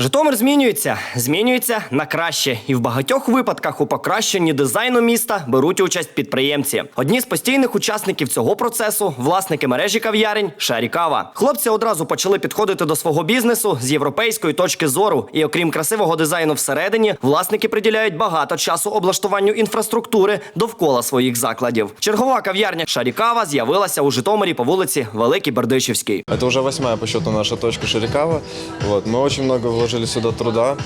Житомир змінюється, змінюється на краще, і в багатьох випадках у покращенні дизайну міста беруть участь підприємці. Одні з постійних учасників цього процесу власники мережі кав'ярень Шарі Кава. Хлопці одразу почали підходити до свого бізнесу з європейської точки зору. І окрім красивого дизайну всередині, власники приділяють багато часу облаштуванню інфраструктури довкола своїх закладів. Чергова кав'ярня Шарі Кава з'явилася у Житомирі по вулиці Великій Бердичівській. Это уже восьмая по счету наша точка Ширикава. Вот. Мы очень много вложили сюда труда.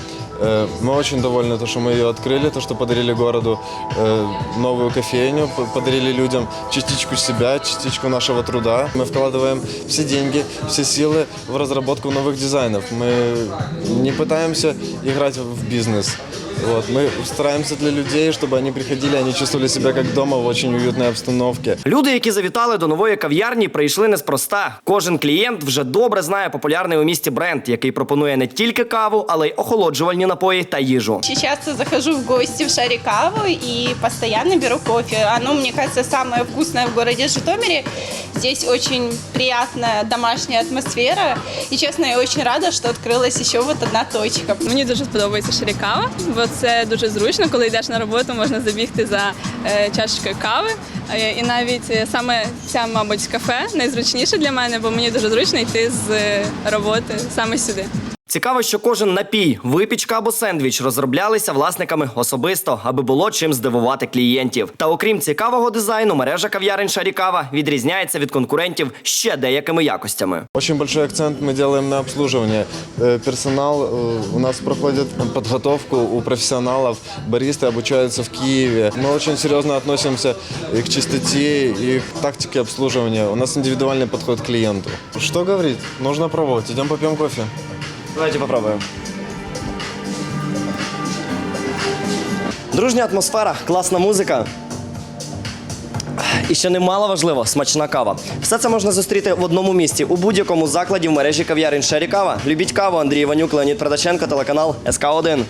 Э, Мы очень довольны, то, что мы ее открыли, то, что подарили городу э, новую кофейню, п- подарили людям частичку себя, частичку нашего труда. Мы вкладываем все деньги, все силы в разработку новых дизайнов. Мы не пытаемся играть в бизнес. Вот. Мы стараемся для людей, чтобы они приходили, они чувствовали себя как дома в очень уютной обстановке. Люди, які завітали до нової кав'ярні, прийшли неспроста. Кожен клієнт вже добре знає популярний у місті бренд, який пропонує не тільки каву, але й охолоджувальні напої та їжу. Очень часто захожу в гости в Шарикаву и постоянно беру кофе. Оно, мне кажется, самое вкусное в городе Житомире. Здесь очень приятная домашняя атмосфера. И, честно, я очень рада, что открылась еще вот одна точка. Мені дуже сподобається шарікава, бо це дуже зручно, коли йдеш на роботу, можна забігти за е, чашечкою кави. Е, і навіть е, саме ця, мабуть, кафе найзручніше для мене, бо мені дуже зручно йти з роботи саме сюди. Цікаво, що кожен напій, випічка або сендвіч розроблялися власниками особисто, аби було чим здивувати клієнтів. Та окрім цікавого дизайну, мережа кав'ярень Шарікава відрізняється від конкурентів ще деякими якостями. Очень большой акцент мы делаем на обслуживание. Э, Персонал э, у нас проходит подготовку у профессионалов. Баристы обучаются в Киеве. Мы очень серьезно относимся и к чистоте, и к тактике обслуживания. У нас индивидуальный подход к клиенту. Что говорить? Нужно пробовать. Идем попьем кофе. Давайте попробуем. Дружня атмосфера, класна музика. І ще немало важливо, смачна кава. Все це можна зустріти в одному місці у будь-якому закладі в мережі кав'ярень Шері Кава. Любіть каву, Андрій Іванюк, Леонід Продаченко, телеканал СК 1